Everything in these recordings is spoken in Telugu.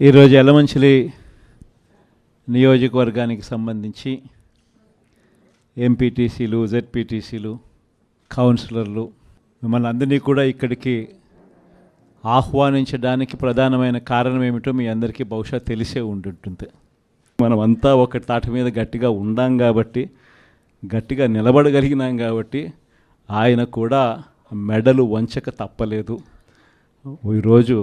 ఈరోజు ఎలమంచిలి నియోజకవర్గానికి సంబంధించి ఎంపీటీసీలు జెడ్పీటీసీలు కౌన్సిలర్లు మిమ్మల్ని అందరినీ కూడా ఇక్కడికి ఆహ్వానించడానికి ప్రధానమైన కారణం ఏమిటో మీ అందరికీ బహుశా తెలిసే ఉంటుంటుంది. మనం అంతా ఒక తాటి మీద గట్టిగా ఉండాం కాబట్టి గట్టిగా నిలబడగలిగినాం కాబట్టి ఆయన కూడా మెడలు వంచక తప్పలేదు. ఈరోజు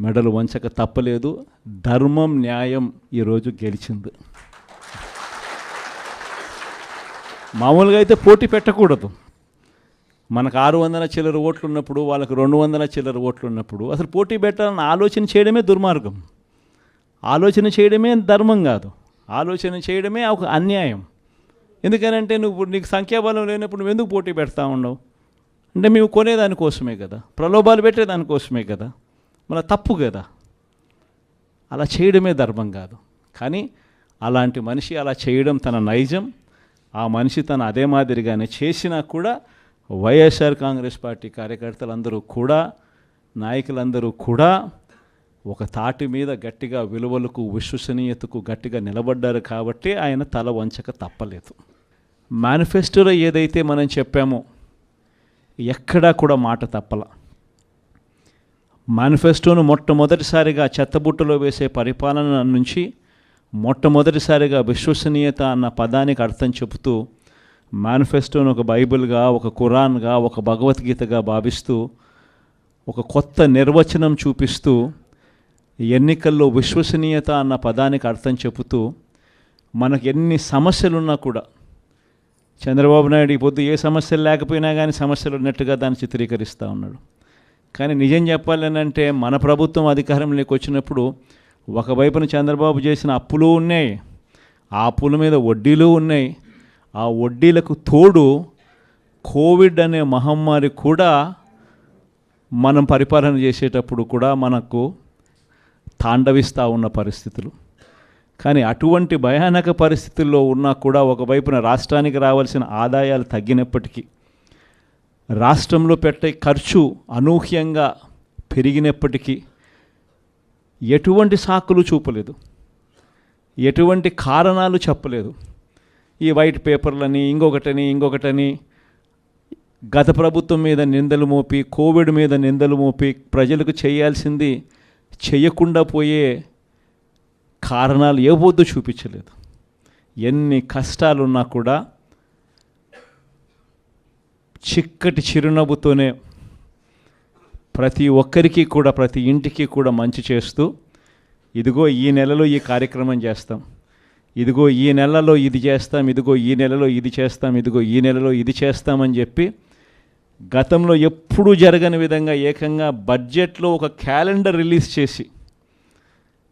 మెడలు వంచక తప్పలేదు. ధర్మం న్యాయం ఈరోజు గెలిచింది. మామూలుగా అయితే పోటీ పెట్టకూడదు. మనకు ఆరు వందల చిల్లర ఓట్లు ఉన్నప్పుడు వాళ్ళకి రెండు వందల చిల్లర ఓట్లు ఉన్నప్పుడు అసలు పోటీ పెట్టాలని ఆలోచన చేయడమే దుర్మార్గం. ఆలోచన చేయడమే ధర్మం కాదు. ఆలోచన చేయడమే ఒక అన్యాయం. ఎందుకనంటే నువ్వు నీకు సంఖ్యాబలం లేనప్పుడు నువ్వు ఎందుకు పోటీ పెడతా ఉండవు అంటే మేము కొనేదానికోసమే కదా. ప్రలోభాలు పెట్టేదానికోసమే కదా. మన తప్పు కదా. అలా చేయడమే ధర్మం కాదు. కానీ అలాంటి మనిషి అలా చేయడం తన నైజం. ఆ మనిషి తన అదే మాదిరిగానే చేసినా కూడా వైఎస్ఆర్ కాంగ్రెస్ పార్టీ కార్యకర్తలందరూ కూడా నాయకులందరూ కూడా ఒక తాటి మీద గట్టిగా విలువలకు విశ్వసనీయతకు గట్టిగా నిలబడ్డారు కాబట్టి ఆయన తల వంచక తప్పలేదు. మేనిఫెస్టోలో ఏదైతే మనం చెప్పామో ఎక్కడా కూడా మాట తప్పల. మేనిఫెస్టోను మొట్టమొదటిసారిగా చెత్తబుట్టలో వేసే పరిపాలన నుంచి మొట్టమొదటిసారిగా విశ్వసనీయత అన్న పదానికి అర్థం చెబుతూ మేనిఫెస్టోను ఒక బైబిల్గా ఒక ఖురాన్గా ఒక భగవద్గీతగా భావిస్తూ ఒక కొత్త నిర్వచనం చూపిస్తూ ఎన్నికల్లో విశ్వసనీయత అన్న పదానికి అర్థం చెబుతూ మనకు ఎన్ని సమస్యలున్నా కూడా చంద్రబాబు నాయుడు ఈ పొద్దు ఏ సమస్యలు లేకపోయినా కానీ సమస్యలు ఉన్నట్టుగా దాన్ని చిత్రీకరిస్తూ ఉన్నాడు. కానీ నిజం చెప్పాలనంటే మన ప్రభుత్వం అధికారంలోకి వచ్చినప్పుడు ఒకవైపున చంద్రబాబు చేసిన అప్పులు ఉన్నాయి ఆ అప్పుల మీద వడ్డీలు ఉన్నాయి. ఆ వడ్డీలకు తోడు కోవిడ్ అనే మహమ్మారి కూడా మనం పరిపాలన చేసేటప్పుడు కూడా మనకు తాండవిస్తూ ఉన్న పరిస్థితులు. కానీ అటువంటి భయానక పరిస్థితుల్లో ఉన్నా కూడా ఒకవైపున రాష్ట్రానికి రావాల్సిన ఆదాయాలు తగ్గినప్పటికీ రాష్ట్రంలో పెట్టే ఖర్చు అనూహ్యంగా పెరిగినప్పటికీ ఎటువంటి సాకులు చూపలేదు. ఎటువంటి కారణాలు చెప్పలేదు. ఈ వైట్ పేపర్లని ఇంకొకటని ఇంకొకటని గత ప్రభుత్వం మీద నిందలు మోపి కోవిడ్ మీద నిందలు మోపి ప్రజలకు చేయాల్సింది చేయకుండా పోయే కారణాలు ఏ చూపించలేదు. ఎన్ని కష్టాలున్నా కూడా చిక్కటి చిరునవ్వుతోనే ప్రతి ఒక్కరికి కూడా ప్రతి ఇంటికి కూడా మంచి చేస్తూ ఇదిగో ఈ నెలలో ఈ కార్యక్రమం చేస్తాం. ఇదిగో ఈ నెలలో ఇది చేస్తాం ఇదిగో ఈ నెలలో ఇది చేస్తాం ఇదిగో ఈ నెలలో ఇది చేస్తామని చెప్పి గతంలో ఎప్పుడూ జరగని విధంగా ఏకంగా బడ్జెట్లో ఒక క్యాలెండర్ రిలీజ్ చేసి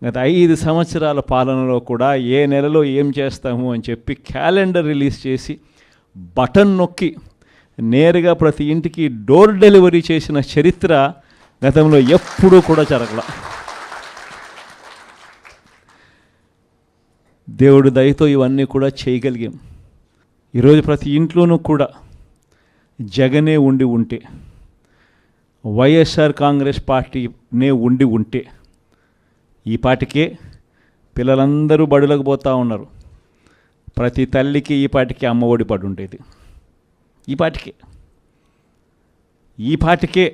గత ఐదు సంవత్సరాల పాలనలో కూడా ఏ నెలలో ఏం చేస్తాము అని చెప్పి క్యాలెండర్ రిలీజ్ చేసి బటన్ నొక్కి నేరుగా ప్రతి ఇంటికి డోర్ డెలివరీ చేసిన చరిత్ర గతంలో ఎప్పుడూ కూడా జరగల. దేవుడు దయతో ఇవన్నీ కూడా చేయగలిగాం. ఈరోజు ప్రతి ఇంట్లోనూ కూడా జగనే ఉండి ఉంటే వైఎస్ఆర్ కాంగ్రెస్ పార్టీనే ఉండి ఉంటే ఈ పాటికే పిల్లలందరూ బడులకు పోతూ ఉన్నారు. ప్రతి తల్లికి ఈ పాటికి అమ్మఒడి పడి ఉండేది. ఈ పాటికే. ఈ పాటికే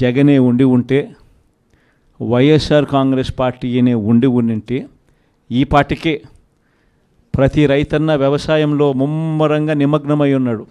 జగనే ఉండి ఉంటే వైఎస్ఆర్ కాంగ్రెస్ పార్టీనే ఉండి ఉండింటే ఈ పాటికే ప్రతి రైతన్న వ్యవసాయంలో ముమ్మరంగా నిమగ్నమై ఉన్నాడు.